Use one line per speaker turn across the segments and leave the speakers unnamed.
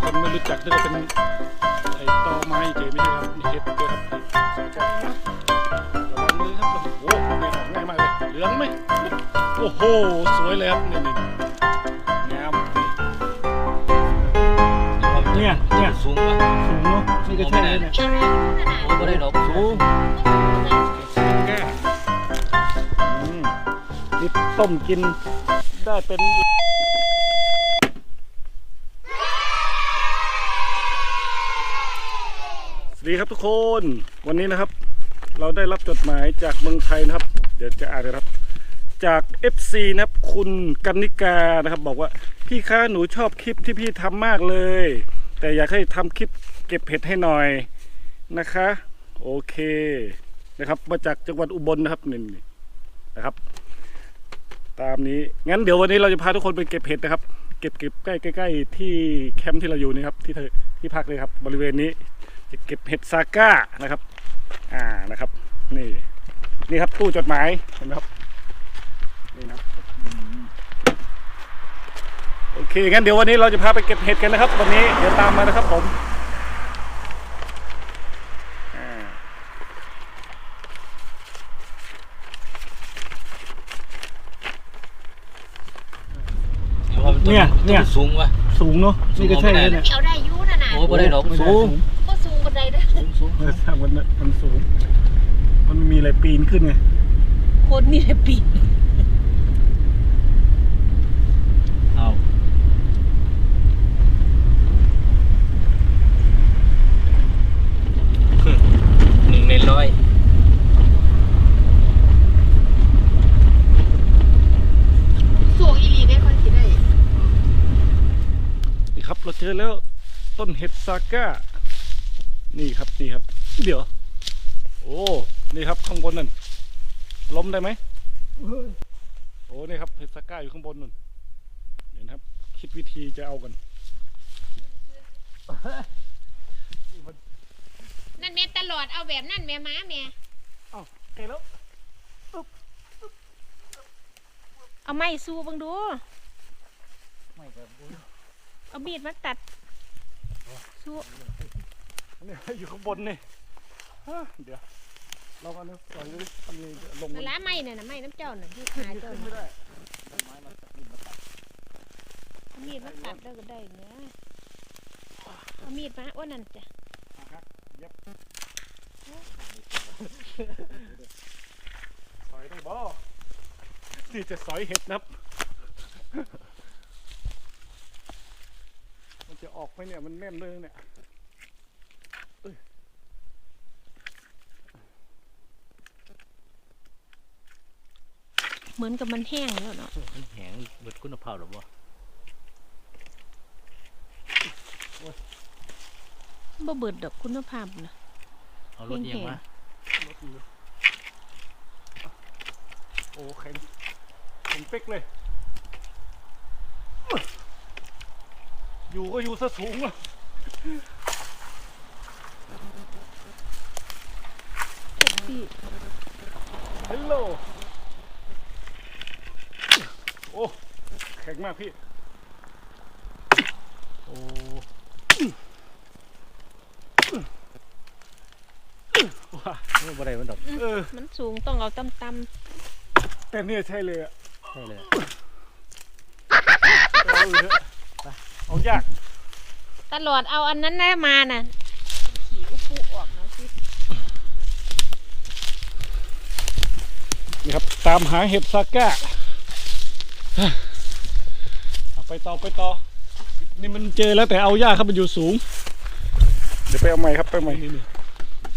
คนไม่รู้จักนึกว่าเป็นไอ้ตอไม้เฉยไม่ใช่ครับนี่เห็ดด้วยครับระวังมือครับโอ้โหไม่ออกง่ายมากเลยเหลืองไหมโอ้โหสวยเลยครับนี่นี่งามเนี่ยเนี่ย
สูงป่ะ
สูงเนาะนี่ก็ใช่เลยเนี่ย
โอ้ไม่ได้หรอก
สูงแก่อืมนี่ต้มกินได้เป็น สวัส ดีครับทุกคนวันนี้นะครับ เราได้รับจดหมายจากเมืองไทยนะครับ เดี๋ยวจะอ่านนะครับ จาก FC นะครับคุณกันนิกานะครับ บอกว่าพี่คะหนูชอบคลิปที่พี่ทำมากเลย แต่อยากให้ทำคลิปเก็บเห็ดให้หน่อยนะคะ โอเคนะครับ มาจากจังหวัดอุบลนะครับนี่นี่นะครับ ตามนี้งั้นเดี๋ยววันนี้เราจะพาทุกคนไปเก็บเห็ดนะครับ เก็บเก็บใกล้ใกล้ๆที่แคมป์ที่เราอยู่นี่ครับที่ที่พักเลยครับ บริเวณนี้ จะเก็บเห็ดซาก้านะครับ อ่านะครับ นี่นี่ครับตู้จดหมายเห็นไหมครับนี่นะครับอืมโอเคงั้นเดี๋ยววันนี้เราจะพาไปเก็บเห็ดกันนะครับ วันนี้เดี๋ยวตามมานะครับผมอ่าเนี่ยเนี่ย
สูงป่ะ
สูงเนาะนี่ก็ใช่เลยเนี่ย
เอาได้อยูนะนะ
โอ้ไม่ได้หรอก
สูง
ก็ สูงบันไดได้
สูงสูง
เออสร้างมันมันสูง มันไม่มีอะไรปีนขึ้นไง
คนมีแต่ปีก
เอาหนึ่งในร้อย
สูงอีหลีได้คนสิได้
นี่ครับเราเจอแล้วต้นเห็ดซาก้า นี่ครับนี่ครับ เดี๋ยว โอ้นี่ครับข้างบนนั่นล้มได้ไหมโอ้นี่ครับเห็ดซาก้าอยู่ข้างบนนั่นเห็นครับ คิดวิธีจะเอากัน
นั่นแม่ตลอดเอาแบบนั่นแม่ม้าแม่
เอาเห็นแล้ว
เอาไม้สู้เบังดู
ไม่ครับ
เอามีดมาตัดสู้
นี่อยู่ข้างบนนี่ฮะเดี๋ยวเรากันนะปล่อยเลยทำยังไงจะลง
นั่นละไม้น่ะนะไม้น้ำเจ้าน่ะที่หาเจ้า
ขึ้นไม่
น่ะ
ได้
เอามีดมาตัดแล้วก็ได้เนื้อเอามีดมาว่านั่นจ้ะ
ยับสอยได้บ่นี่จะสอยเห็ดนะครับ มันจะออกไหมเนี่ยมันแน่นเลยเนี่ย
เหมือนกับมันแห้งแล้วเนาะ
มันแข็งเบิดคุณภาพหรอบ่
บ่เบิดดอกคุณภาพนะ
เอารถเอียังมา
รถอยู่โอ้แข็งแข็งเป๊กเลย อยู่ก็อยู่ซะสูงอะ
พี่
ฮัลโหล โอ้ แข็งมากพี่ โอ้ ว้า
ไม่บ่ได้มันดอก
เออ
มันสูงต้องเอาต่ำ
แต่เนี่ยใช่เลยอะ
ใช่เลย
เอาเลยเถอะไปเอายาก
ๆตลอดเอาอันนั้นได้มาน่ะขี่อุปุออกนะสิ
นี่ครับ ตามหาเห็ดซาก้าเอาไปต่อไปต่อ นี่มันเจอแล้วแต่เอายากครับมันอยู่สูง เดี๋ยวไปเอาใหม่ครับไปเอาใหม่นี่นี่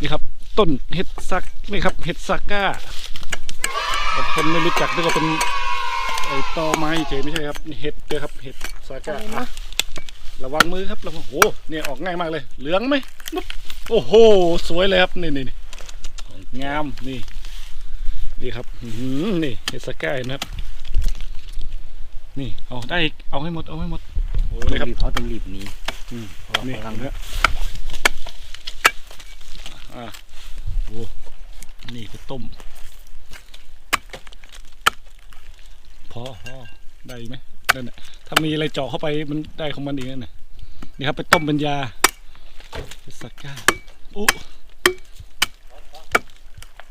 นี่ครับ ต้นเห็ดซักนี่ครับ เห็ดซาก้าบางคนไม่รู้จักนึกว่าเป็นไอ้ตอไม้เฉยไม่ใช่ครับนี่เห็ดเจอครับเห็ดซาก้า
อะไรนะ
อะระวังมือครับระวังโอ้เนี่ยออกง่ายมากเลย เหลืองไหมนุ๊บโอ้โห สวยเลยครับนี่นี่นี่งามนี่ นี่ครับอื้อหือนี่เฮดสก้าเห็นะครับ นี่เอาได้อีกเอาให้หมดเอาให้หมดโอ้นี่ครับ
เขาต้องรีบหนี
อืม
เพราะว่า
นี่
กำลัง
เนื้ออ่าโอ้นี่คือต้ม พอพอได้อีกไหมนั่นน่ะถ้ามีอะไรเจาะเข้าไปมันได้ของมันเองนั่นน่ะนี่ครับไปต้มเป็นยาเห็ดสักก้าอู้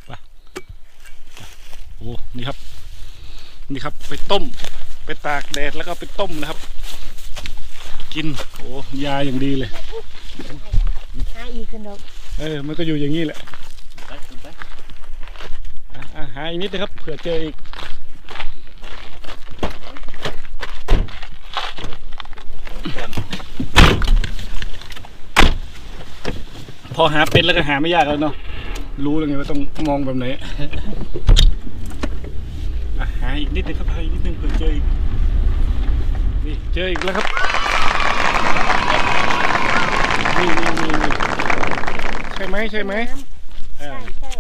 ไปไปโอ้นี่ครับ นี่ครับ ไปต้ม ไปตากแดดแล้วก็ไปต้มนะครับ กินโอ้ยาอย่างดีเลย
หาอีกขึ้นดอก
เออ มันก็อยู่อย่างนี้แหละ
ไปขึ้นไป
อะอะหาอีกนิดนะครับเผื่อเจออีกพอหาเป็นแล้วก็หาไม่ยากแล้วเนาะรู้แล้วไงว่าต้องมองแบบไหน อะหาอีกนิดนึงครับหาอีกนิดนึงเผื่อเจออีกนี่เจออีกแล้วครับนี่นี่นี่นี่ใช่ไหมใช่ไหม
น้ำ
อ่า
ใช่ใช่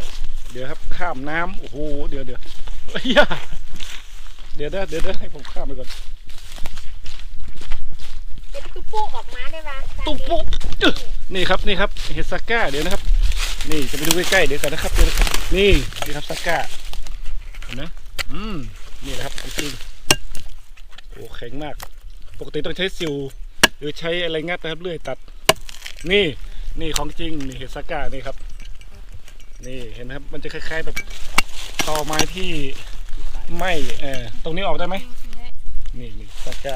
เดี๋ยวครับข้ามน้ำโอ้โหเดี๋ยวเดี๋ยวเฮ้ยอย่าเดี๋ยวนะเดี๋ยวนะให้ผมข้ามไปก่อน
เป็นตุ๊ปุออกมาได้ปะ
ตุ๊บปุ๊บจึ๊ะนี่ครับนี่ครับเห็ดซาก้าเดี๋ยวนะครับ นี่จะไปดูใกล้ๆเดี๋ยวกันนะครับเดี๋ยวนะครับนี่นี่ครับซาก้าเห็นไหมอืม นี่แหละครับจริงๆโอ้แข็งมาก ปกติต้องใช้ซิว หรือใช้อะไรงัดนะครับเลื่อยตัด นี่นี่ของจริงนี่เห็ดซาก้านี่ครับ นี่เห็นไหมครับมันจะคล้าย ๆแบบตอไม้ที่ไหมเออตรงนี้ออกได้ไหมนี่นี่ซาก้า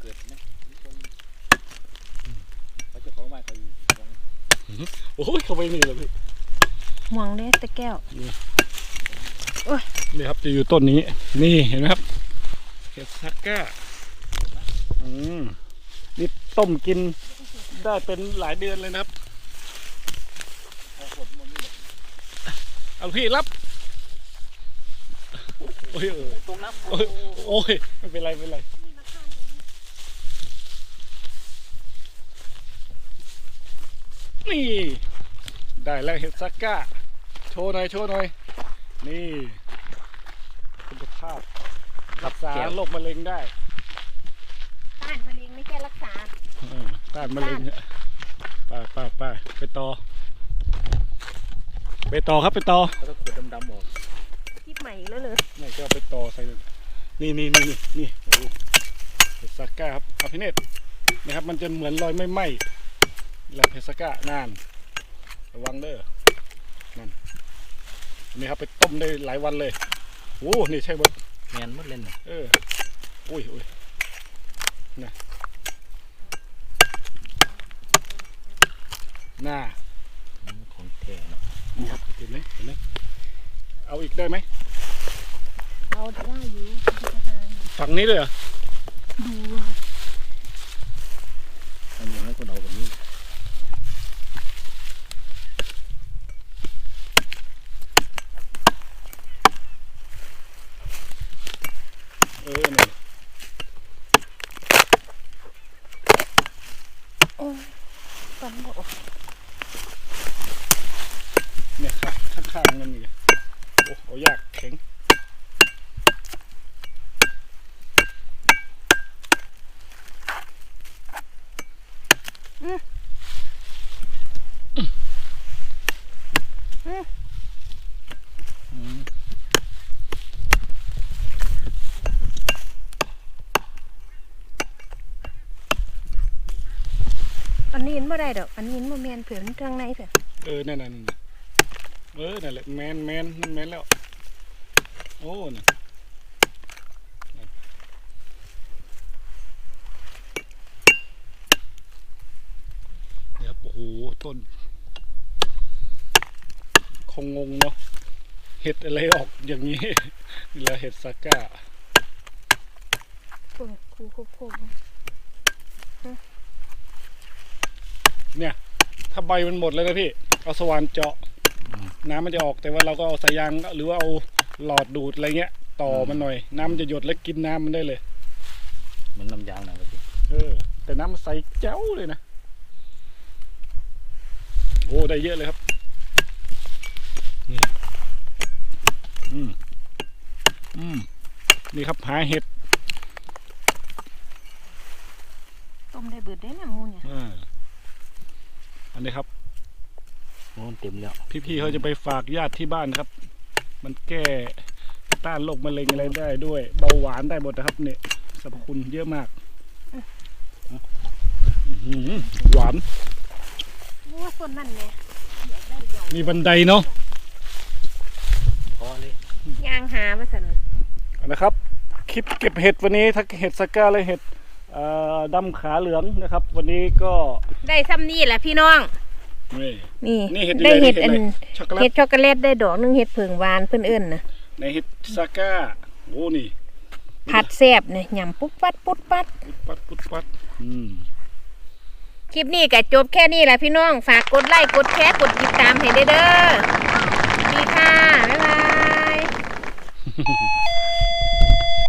เกิดนะเขาจะของมาเขาอยู่
โอ้ยเข้าไปนี่เลยพี่
มองได้ตะแก้ว
นี่ครับจะอยู่ต้นนี้ นี่เห็นไหมครับเห็ดซักก้าอืมนี่ต้มกินได้เป็นหลายเดือนเลยนะครับเอาพี่รับโอ้ยเออ
ตรงน้ำ
โอ้ยโอ้ยไม่เป็นไรไม่เป็นไรนี่ ได้แล้วเห็ดซักก้า โชว์หน่อยโชว์หน่อยนี่คุณภาพรักษาโรคมะเร็งได้
ต้านมะเร็งไม่ใช่รักษา
เออต้านมะเร็งเนี่ยไป้าป้าป้าไปต่อ ไปต่อครับไปต่อ
เขาต้องขวดดำๆออก
คลิปใหม่อีกแล้วเลย
นี่ก็ไปต่อใส่นี่นี่นี่นี่นี่โอ้โหเห็ดซักก้าครับอาพิเนตนะครับมันจะเหมือนรอยไม่ไหม้แล้วเห็ดซักก้านานระวังเด้อนั่น นี่ครับไปต้มได้หลายวันเลยโอ้นี่ใช่หมด
แมนหมดเล่นน่ะ
เอออุ้ยอุ้ยน่ะน่า
อืมของแท้เนาะ
นี่ครับเห็นไหมเห็นไหมเอาอีกได้ไหม
เอาได้อยู่ที่จะหา
ฝั่งนี้เลยเหรอ
ดู
อันนี้ให้คนเอาแบบนี้
เออนี่
ฟันบ่ออก
เนี่ยค่ะข้างๆมันนี่โอ้เอายากแข็งอืม
อันนี้มันบ่ได้ดอก อันนี้มันบ่แม่นเผื่อมันทางในเผื่อ
เออ นั่นน่ะนั่นน่ะ เออนั่นแหละแมนแมนนั่นแมนแล้ว โอ้น่ะนั่นเนี่ยครับโอ้โหต้น คงงงเนาะเห็ดอะไรออกอย่างนี้นี่แหละเห็ดซาก้า
โอ้คูโคโค
เนี่ย ถ้าใบมันหมดแล้วนะพี่ เอาสว่านเจาะ น้ำมันจะออกแต่ว่าเราก็เอาสายยางหรือว่าเอาหลอดดูดอะไรเงี้ย ต่อมันหน่อย น้ำมันจะหยดแล้วกินน้ำมันได้เลย
เหมือนน้ำยางนะพี่
เออ แต่น้ำมันใสแจ๋วเลยนะโอ้ได้เยอะเลยครับนี่อืมอืมนี่ครับหาเห็ด
ต้มได้เบิดได้นะหมูเนี่ย
อ่าอันนี้ครับ
โอ้มันเต็มแล้ว
พี่ๆเขาจะไปฝากญาติที่บ้านครับ มันแก้ต้านโรคมะเร็งอะไรได้ด้วย เบาหวานได้หมดนะครับ เนี่ยสรรพคุณเยอะมากหวาน
ว่าส่วนนั่นไง
มีบันไดเนาะ
พอเลย
ย่างหามาสัน
นะครับ คลิปเก็บเห็ดวันนี้ทั้งเห็ดสก้าและเห็ดดำขาเหลืองนะครับ วันนี้ก็
ได้ซ้ำนี่แหละพี่น้อง
นี่
นี่
นี่เห็ด
ได้
อะไร
เห็ด
เห็
อั
ด
น
อะไรช็อกโกแล
เห็
ต
ดช็อกโกแลตได้ดอกหนึงเห็ดเผิงหวานเพิ่นเอิ้นนะ
ในเห็ดซาก้าโอ้นี่
ผัดแซ่บเนี่ยยำปุ๊บปัดปุ๊บปัด
ปุดปัดปุดปัดอืม
คลิปนี้ก็จบแค่นี้แหละพี่น้อง ฝากกดไลค์กดแชร์กดติดตามให้ได้เด้อสวัสดีค่ะ บ๊ายบาย